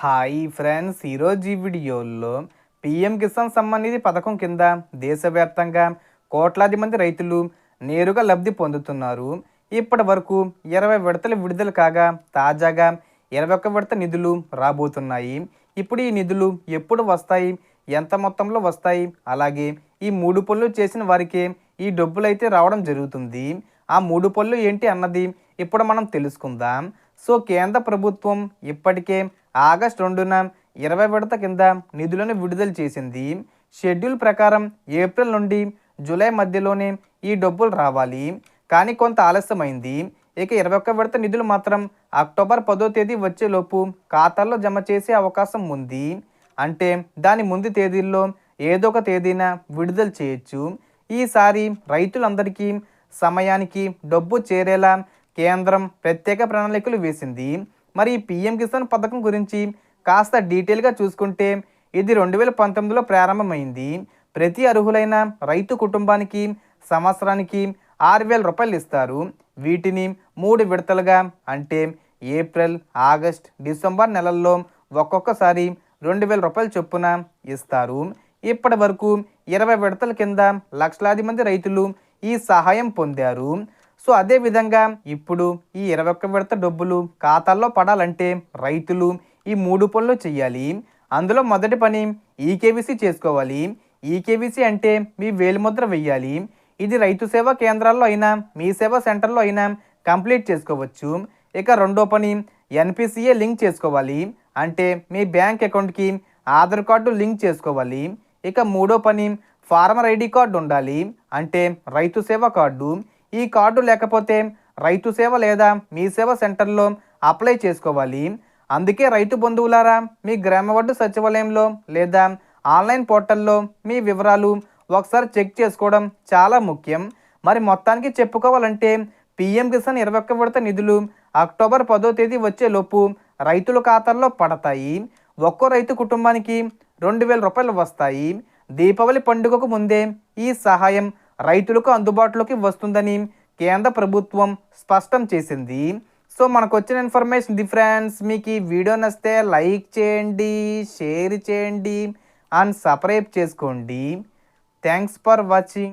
Hi friends ఈరోజు ఈ వీడియోలో పిఎం కిసాన్ సమ్మాన్ నిధి పథకం కింద దేశవ్యాప్తంగా కోట్లాది మంది రైతులు నేరుగా లబ్ధి పొందుతున్నారు. ఇప్పటి వరకు ఇరవై విడతలు విడుదల కాగా తాజాగా ఇరవై ఒక్క విడత నిధులు రాబోతున్నాయి. ఇప్పుడు ఈ నిధులు ఎప్పుడు వస్తాయి ఎంత మొత్తంలో వస్తాయి అలాగే ఈ మూడు పనులు చేసిన వారికే ఈ డబ్బులు అయితే రావడం జరుగుతుంది. ఆ మూడు పనులు ఏంటి అన్నది ఇప్పుడు మనం తెలుసుకుందాం. సో కేంద్ర ప్రభుత్వం ఇప్పటికే ఆగస్టు రెండున ఇరవై విడత కింద నిధులను విడుదల చేసింది. షెడ్యూల్ ప్రకారం ఏప్రిల్ నుండి జూలై మధ్యలోనే ఈ డబ్బులు రావాలి. కానీ కొంత ఆలస్యమైంది. ఇక ఇరవై ఒక్క విడత నిధులు మాత్రం అక్టోబర్ పదో తేదీ వచ్చేలోపు ఖాతాల్లో జమ చేసే అవకాశం ఉంది. అంటే దాని ముందు తేదీల్లో ఏదో ఒక తేదీన విడుదల చేయొచ్చు. ఈసారి రైతులందరికీ సమయానికి డబ్బు చేరేలా కేంద్రం ప్రత్యేక ప్రణాళికలు వేసింది. మరి ఈ పీఎం కిసాన్ పథకం గురించి కాస్త డీటెయిల్గా చూసుకుంటే ఇది రెండు వేల పంతొమ్మిదిలో ప్రారంభమైంది. ప్రతి అర్హులైన రైతు కుటుంబానికి సంవత్సరానికి ఆరు వేల రూపాయలు ఇస్తారు. వీటిని మూడు విడతలుగా అంటే ఏప్రిల్ ఆగస్ట్ డిసెంబర్ నెలల్లో ఒక్కొక్కసారి రెండు వేల రూపాయల చొప్పున ఇస్తారు. ఇప్పటి వరకు ఇరవై విడతల కింద లక్షలాది మంది రైతులు ఈ సహాయం పొందారు. సో అదే విధంగా ఇప్పుడు ఈ ఇరవై ఒక్క విడత డబ్బులు ఖాతాల్లో పడాలంటే రైతులు ఈ మూడు పనులు చేయాలి అందులో మొదటి పని ఈకేవీసీ చేసుకోవాలి. ఈకేవీసీ అంటే మీ వేలిముద్ర వెయ్యాలి. ఇది రైతు సేవా కేంద్రాల్లో అయినా మీ సేవా సెంటర్లో అయినా కంప్లీట్ చేసుకోవచ్చు. ఇక రెండో పని ఎన్పిసిఏ లింక్ చేసుకోవాలి. అంటే మీ బ్యాంక్ అకౌంట్కి ఆధార్ కార్డు లింక్ చేసుకోవాలి. ఇక మూడో పని ఫార్మర్ ఐడి కార్డు ఉండాలి. అంటే రైతు సేవ కార్డు. ఈ కార్డు లేకపోతే రైతు సేవ లేదా మీ సేవ సెంటర్లో అప్లై చేసుకోవాలి. అందుకే రైతు బంధువులారా మీ గ్రామ వడ్డు సచివాలయంలో లేదా ఆన్లైన్ పోర్టల్లో మీ వివరాలు ఒకసారి చెక్ చేసుకోవడం చాలా ముఖ్యం. మరి మొత్తానికి చెప్పుకోవాలంటే పిఎం కిసాన్ ఇరవై ఒక్క విడత నిధులు అక్టోబర్ పదో తేదీ వచ్చేలోపు రైతుల ఖాతాల్లో పడతాయి. ఒక్కో రైతు కుటుంబానికి రెండు వేల రూపాయలు వస్తాయి. దీపావళి పండుగకు ముందే ఈ సహాయం రైతులకు అందుబాటులోకి వస్తుందని కేంద్ర ప్రభుత్వం స్పష్టం చేసింది. సో మనకు వచ్చిన ఇన్ఫర్మేషన్ డిఫరెన్స్ మీకు ఈ వీడియో నచ్చితే లైక్ చేయండి షేర్ చేయండి అండ్ సబ్స్క్రైబ్ చేసుకోండి. Thanks for watching.